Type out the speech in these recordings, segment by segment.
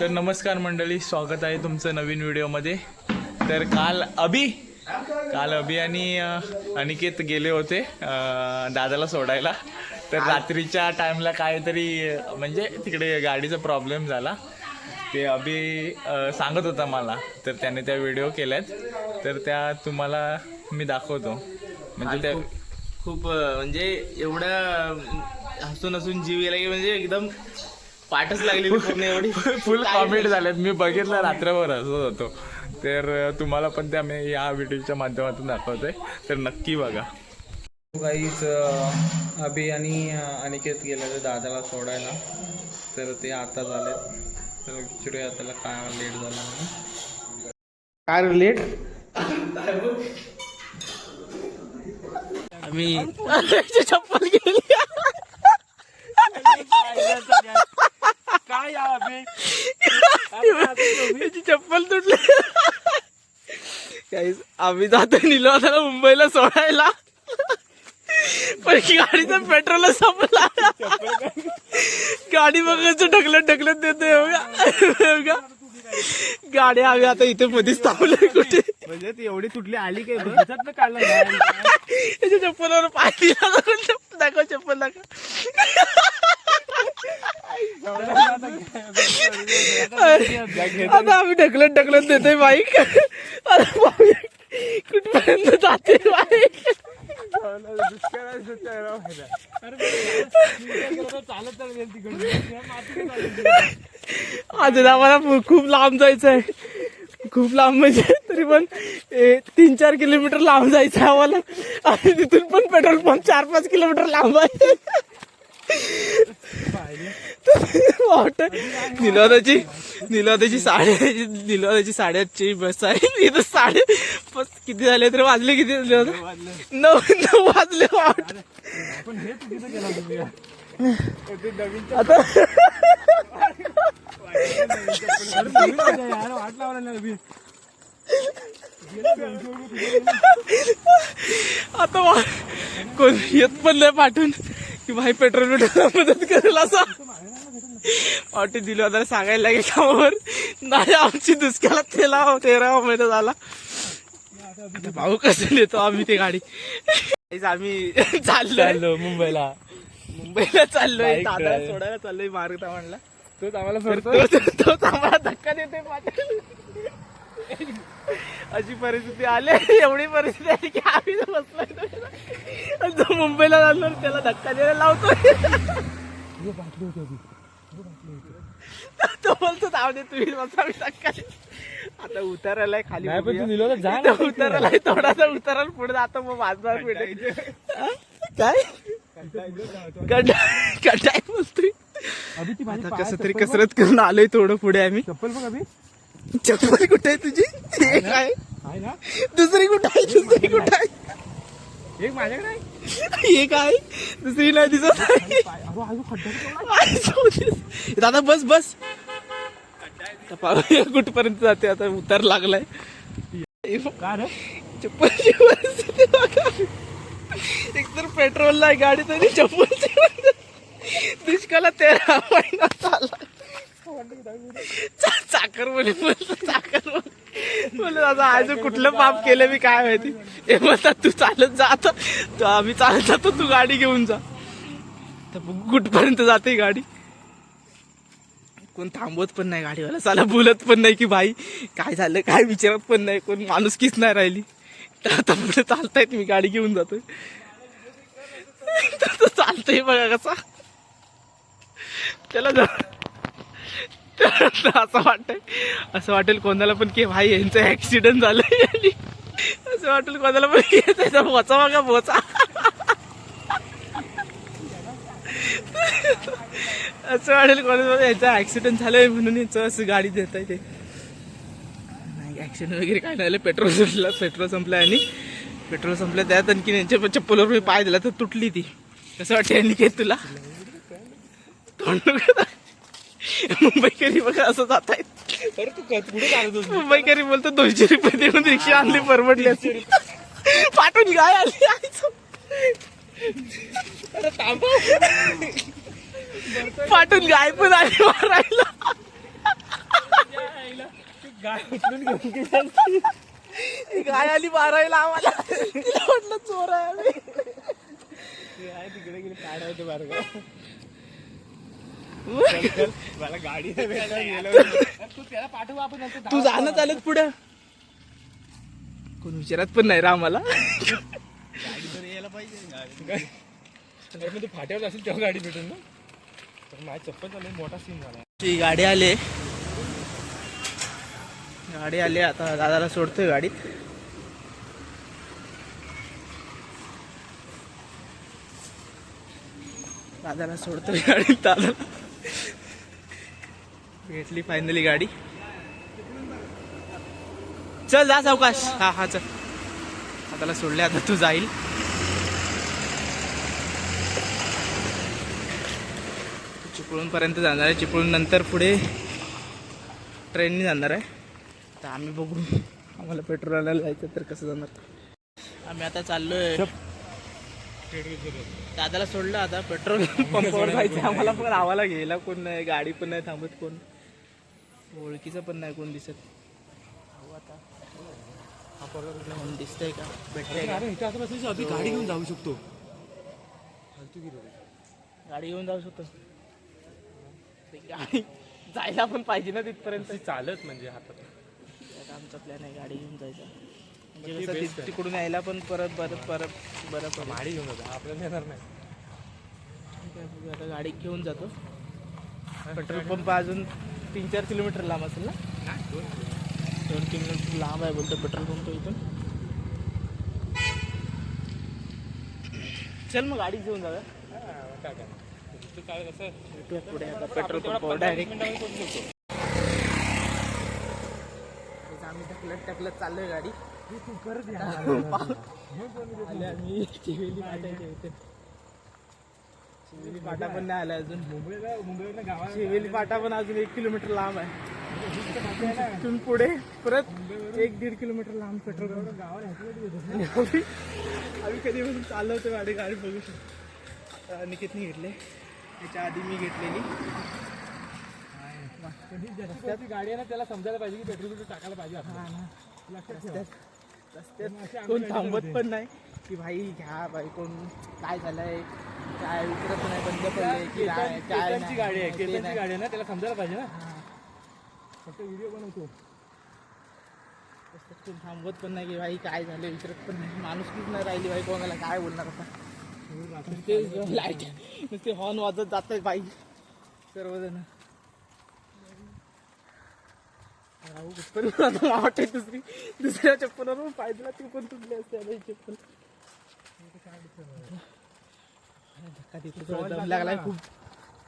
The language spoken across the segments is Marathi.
तर नमस्कार मंडळी स्वागत आहे तुमचं नवीन व्हिडिओमध्ये. तर काल अभि काल अभि आणि अनिकेत गेले होते दादाला सोडायला. तर रात्रीच्या टाईमला काहीतरी म्हणजे तिकडे गाडीचा प्रॉब्लेम झाला. ते अभि सांगत होता मला. तर त्याने त्या व्हिडिओ केल्यात. तर त्या तुम्हाला मी दाखवतो. म्हणजे त्या खूप म्हणजे एवढं हसून हसून जीव गेला की म्हणजे एकदम पाठच लागली पूर्ण एवढी. फुल कॉमेंट झाल्यात मी बघितलं रात्रभर हसत होतो. तर तुम्हाला पण त्या मी या व्हिडिओच्या माध्यमातून दाखवतोय. तर नक्की बघा. काहीच अभि आणि अनिकेत गेले तर दादाला सोडायला. तर ते आता झाले तर विचारूया त्याला काय लेट झाला म्हणून. काय लेट? आम्ही चप्पल गेली. काय चप्पल तुटली. काही आम्ही जातो निलो त्याला मुंबईला सोडायला. पण गाडीचा पेट्रोल संपला. गाडी बघायचं ढकलत ढकलत देतोय बघा बघा. गाडी आम्ही आता इथे मध्येच थांबलोय कुठे? म्हणजे ती एवढी तुटली आली काय? ह्याच्यात काढलं बाहेर. त्याच्या चप्पलवर पाय दिला दाखव चप्पल दाखव. आता आम्ही ढकलत ढकलत देतोय बाईक. कुठपर्यंत जाते बाईक? अजून आम्हाला खूप लांब जायचं आहे खूप लांब म्हणजे तरी पण ए, तीन चार किलोमीटर लांब जायचं आम्हाला. आणि तिथून पण पेट्रोल पंप चार पाच किलोमीटर लांब आहे. वाटत निलवादाची निलवादाची साडे निलवादाची साडेआठची बस आहे. इथं साडे बस किती झाले तर वाजले किती? निलवादा? नऊ नऊ वाजले वाट. आता आता कोण येत पण नाही पाठवून. की भाई पेट्रोल पेट्रोल मदत करेल असं. ऑटो दिली होता सांगायला लागेल कामावर. नाही आमची दुसऱ्याला तेला तेरा महिना झाला. आता भाऊ कसं नेतो आम्ही ते गाडी. आम्ही चाललो मुंबईला. मुंबईला चाललोय दादा. सोडायला चाललोय मार्ग म्हणला. तोच आम्हाला तोच आम्हाला धक्का देते अशी परिस्थिती आली एवढी परिस्थिती आली की आम्ही बसलोय जो मुंबईला जाणार त्याला धक्का द्यायला लावतोय. तो बोलतो जाऊ दे तुम्ही बसा मी धक्का देतो." आता उतारायलाय खाली उतारायलाय थोडासा उतारायला पुढे जातो मग वाजणार? काय? बोलतोय आता कसं तरी कसरत करून आलोय थोडं पुढे आम्ही. चप्पल बघ चप्पल कुठे आहे तुझी? एक आहे आहे ना? दुसरी कुठे आहे? दुसरी कुठे आहे? एक माझ्याकडे आहे? एक आहे दुसरी नाही दिसत आहे. अहो, आहे, जाऊ दे. दादा बस बस. आता पाहूया कुठपर्यंत जाते. आता उतार लागलाय. हे बघ, का रे? चप्पलची परिस्थिती बघा. एकतर पेट्रोल नाही गाडी तरी चप्पलची परिस्थिती. दुष्काळात तेरा महिना चालला चाकर बोले चाकर बोले दादा आज कुठलं पाप केलं मी काय माहिती? हे म्हणतात तू चालत जात आता. तर आम्ही चालत जातो तू गाडी घेऊन जा. तर कुठपर्यंत जाते गाडी? कोण थांबवत पण नाही गाडीवाला. चाला बोलत पण नाही की भाई काय झालं? काय विचारत पण नाही. कोण माणूस माणुसकीच नाही राहिली. तर आता पुढे चालतायत मी गाडी घेऊन जातोय. तर बघा कसा. त्याला जरा- असं वाटतंय. असं वाटेल कोणाला पण की भाई यांचं ऍक्सिडेंट झालं असं वाटेल कोणाला पण की त्याचा बोचा बघा पोचा असं वाटेल कोणाला यांचा ऍक्सिडेंट झालंय म्हणून यांचं असं गाडी देत आहे ते. नाही ऍक्सिडेंट वगैरे काय नाही पेट्रोल संपलं पेट्रोल संपलं आणि पेट्रोल संपलं त्यात आणखी यांच्या चप्पलवर मी पाय दिला तर तुटली ती. कसं वाटते यांनी काय तुला? तोंड मुंबईकरी बघा असं जात आहेत? मुंबईकरी बोलतो दोनशे रुपये देऊन रिक्षा आणली परवडली असती. पाठवून काय आली पाठवून गाय पण आली मारायला. गाय आली मारायला आम्हाला. तिला म्हटलं चोर आहे तिकडे गेली ते बारगा. मला गाडी तू त्याला पाठव आपण तू जाणं चालत पुढं. कोण विचारत पण नाही रा आम्हाला. गाडी तर यायला पाहिजे. फाट्यावर असेल तेव्हा गाडी भेटेल ना? तर माझ्या चप्पल चालू मोठा सीन झाला. ती गाडी आली. गाडी आली आता दादाला सोडतोय गाडीत दादाला सोडतोय गाडीत दादाला. भेटली फायनली गाडी. चल जा सावकाश. हा हा चल. दादाला सोडले आता तू जाईल. चिपळूण पर्यंत जाणार आहे. चिपळूण नंतर पुढे ट्रेनने जाणार आहे. तर आम्ही बघू. आम्हाला पेट्रोल आणायला जायचं तर कसं जाणार. आम्ही आता चाललोय. दादाला सोडलं आता पेट्रोल पंपावर जायचं आम्हाला पण आम्हाला घ्यायला कोण नाही गाडी पण नाही थांबत कोण. ओळखीचं पण नाही कोण दिसत. आता कोण दिसतंय का? भेटतंय का? अरे इथं असं बसायचं अभि गाडी घेऊन जाऊ शकतो. गाडी घेऊन जाऊ शकतो. ते गाडी जायला पण पाहिजे ना तिथपर्यंत. चालत म्हणजे हातात. आता आमचा प्लॅन आहे गाडी घेऊन जायचा. म्हणजे कसं ति- तिकडून यायला पण परत परत परत बरं पडेल गाडी घेऊन जातो. आपल्याला येणार नाही. ठीक आहे, बघूया. आता गाडी घेऊन जातो. पेट्रोल पंप अजून तीन चार किलोमीटर लांब असेल ना? दोन किलोमीटर. लांब आहे बोलतो पेट्रोल पंप इथून. चल मग गाडी घेऊन जाऊया. काय कसं पुढे आता पेट्रोल डायरेक्ट आम्ही ढकलत ढकलत चाललोय गाडी. तू परत आम्ही. चिवेली फाटा पण नाही आला अजून. मुंबईला मुंबईला गावाला चिवेली फाटा पण अजून एक किलोमीटर लांब आहे. तिथून पुढे परत एक दीड किलोमीटर लांब पेट्रोल पंप. गावाला आम्ही कधी पण चालवतो गाडी गाडी बघू शकतो. निकितने घेतले. त्याच्या आधी मी घेतलेली. रस्त्याची गाडी आहे ना. त्याला समजायला पाहिजे की पेट्रोल टाकायला पाहिजे आपण. लक्षात रस्त्यात कोण थांबत पण नाही. की भाई घ्या भाई कोण काय झालंय? काय विचारत नाही बंद पडलंय की काय नाही. गाडी आहे ते केतनची नाही. गाडी आहे ना त्याला समजायला पाहिजे ना. हा. फक्त व्हिडिओ बनवतो. कोण थांबवत पण नाही की भाई काय झालं विचारत पण नाही. माणूस नाही राहिली भाई कोणाला काय बोलणार आता? ते लाइट नुसते हॉर्न वाजत जात बाई सर्वजण. राहू कुठपर्यंत आता मला वाटतं दुसरी दुसऱ्या चप्पलवर पाय दिला ती पण तुटली असते आता ही चप्पल धक्का देतो दम लागलाय खूप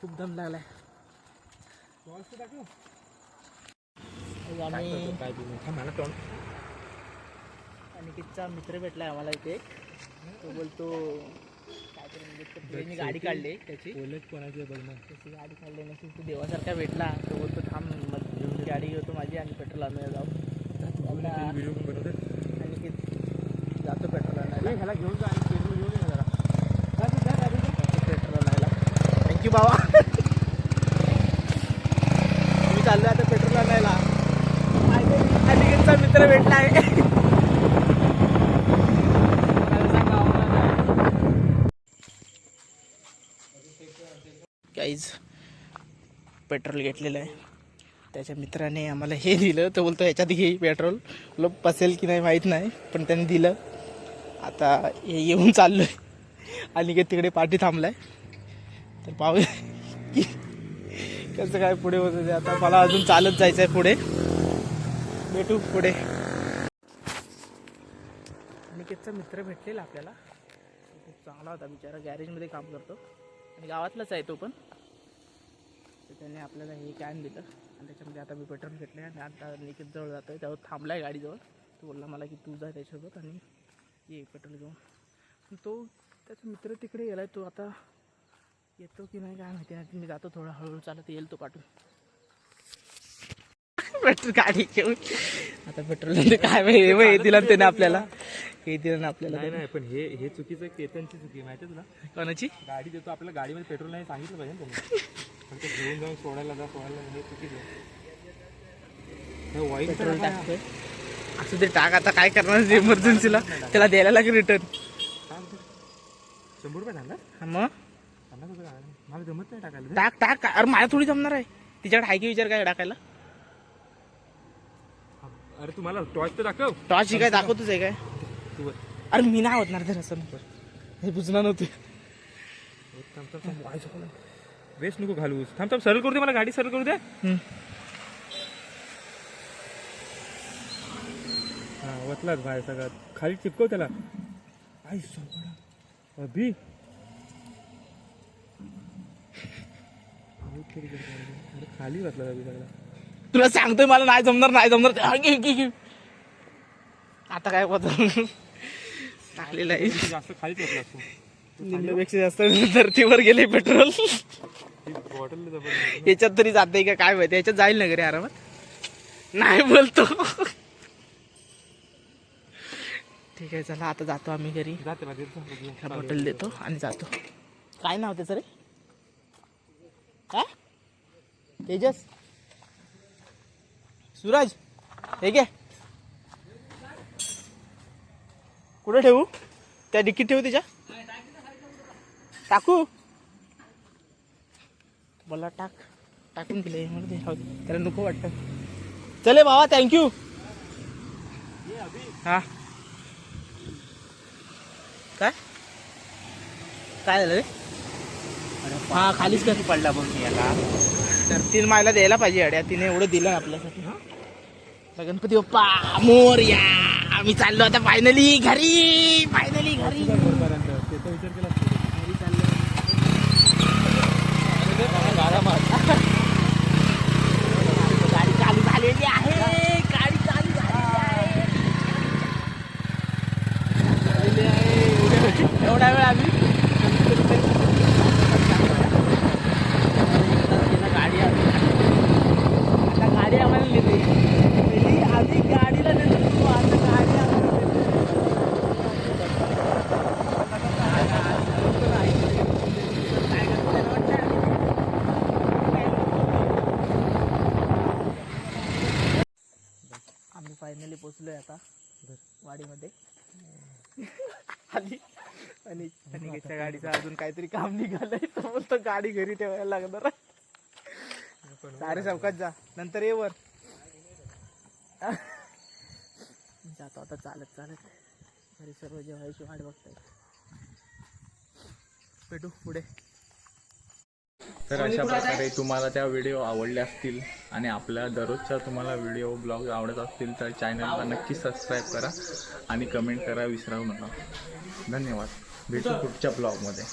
खूप दम लागलाय. आम्ही अनिकेतचा मित्र भेटलाय आम्हाला इथे. तो बोलतो काहीतरी म्हणजे ट्रेननी गाडी काढली त्याची. बोलत कोणाचे बघणार त्याची गाडी काढली नसेल तो देवासारखा भेटला. तो बोलतो थांब गाडी घेतो माझी आणि पेट्रोल आणूया जाऊ. अनिकेत जातो पेट्रोल आणायला. ह्याला घेऊन जा आणि पेट्रोल घेऊन ये जरा जातो पेट्रोल आणायला थँक्यू बाबा. मी चाललो आता पेट्रोल आणायला. अनिकेतचा मित्र भेटला आहे. काहीच पेट्रोल घेतलेलं आहे. त्याच्या मित्राने आम्हाला हे दिलं. तो बोलतो ह्याच्यात घे पेट्रोल बोललो पसेल की नाही माहीत नाही पण त्याने दिलं. आता हे येऊन चाललोय. आणि अलीगड तिकडे पाठी थांबलाय. तर पाहूया की कसं काय पुढे होतं ते आता मला अजून चालत जायचं आहे पुढे. भेटू पुढे. अनिकेतचा मित्र भेटलेला आपल्याला. खूप चांगला होता बिचारा. गॅरेजमध्ये काम करतो. आणि गावातलाच आहे तो पण. तर त्याने आपल्याला हे कॅन दिलं. आणि त्याच्यामध्ये आता मी पेट्रोल घेतले आणि आता निकेत जवळ जातो आहे त्यावर थांबला आहे गाडीजवळ. तो बोलला मला की तू जा त्याच्यासोबत आणि ये पेट्रोल घेऊन. तो त्याचा मित्र तिकडे गेला आहे तो आता येतो की नाही काय माहिती नाही मी जातो थोडा हळूहळू चालत येईल तो पाठवून. पेट्रोल गाडी घेऊन. आता पेट्रोल काय माहिती हे दिलं ना त्याने आपल्याला. हे दिलं ना आपल्याला नाही नाही पण हे हे चुकीचं केतनची चुकी आहे माहिती तुला? कोणाची? गाडी देतो आपल्याला गाडीमध्ये पेट्रोल नाही सांगितलं पाहिजे ना त्यांनी. फक्त घेऊन जाऊन सोडायला जा सोडायला हे चुकीचं वाईट पेट्रोल टाकतोय. असं ते टाक आता काय करणार इमर्जन्सीला त्याला द्यायला लागेल रिटर्न शंभर रुपये झाला मग? मला जमत नाही टाकायला टाक टाक. अरे मला थोडी जमणार आहे. तिच्याकडे हाय की विचार काय टाकायला? अरे तुम्हाला टॉर्च तर दाखव. टॉर्च ही काय दाखवतोच आहे काय? तू अरे मी नाही होत ना तर असं हे बुजणार नव्हते. थांब थांब थांब. वाय चुकलं. वेस्ट नको घालूस. थांब थांब. सरळ करू दे मला. गाडी सरळ करू दे हम्म. हा वतलाच बाहेर सगळं. खाली चिपकव त्याला. आई सगळं अभि अरे खाली सगळा. तुला सांगतोय मला नाही जमणार नाही जमणार. घे, घे, घे. आता काय होत? टाकलेलं आहे जास्त निम्म्यापेक्षा धरतीवर गेले पेट्रोल याच्यात तरी जाते का काय माहिती? याच्यात जाईल ना घरी आरामात? नाही बोलतो. ठीक आहे चला आता जातो आम्ही घरी. बॉटल देतो आणि जातो. काय नाव त्याचं रे? काय? तेजस? सूरज हे घे. कुठं ठेवू? त्या डिक्कीत ठेवू तिच्या? टाकू. बोला टाक. टाकून दिले मला त्याला नको वाटतं. चले बाबा थँक्यू हा. काय? काय झालं रे? हा खालीच कधी पडला बघ याला. तर तीन मायला द्यायला पाहिजे अड्या तिने एवढं दिलं आपल्यासाठी तर गणपती बाप्पा मोर या. आम्ही चाललो आता फायनली घरी फायनली विचार घरी चाललो गाडी चालू झालेली आहे गाडी चालू झालेली आहे झालेली आहे. एवढ्या- एवढा वेळ आम्ही गाडी आली. आता गाडी आम्हाला नेते पहिली आधी गाडीला नेतो तू, आता गाडी आम्हाला नेते. काय करतो त्याला वाटतं? आम्ही फायनली पोचलोय आता. वाडीमध्ये. आली आणि अनिकेतच्या गाडीचं अजून काहीतरी काम निघालंय. तो बोलतो गाडी घरी ठेवायला लागणार सारे चौकात जा. नंतर ये वर. जातो आता चालत चालत. घरी सर्व जेवायची वाट बघताय. भेटू पुढे. तर अशा प्रकारे तुम्हाला त्या व्हिडिओ आवडल्या असतील आणि आपल्या दररोजच्या तुम्हाला व्हिडिओ ब्लॉग आवडत असतील तर चॅनलला नक्की सबस्क्राईब करा आणि कमेंट करा विसरू नका. धन्यवाद. भेटू पुढच्या ब्लॉगमध्ये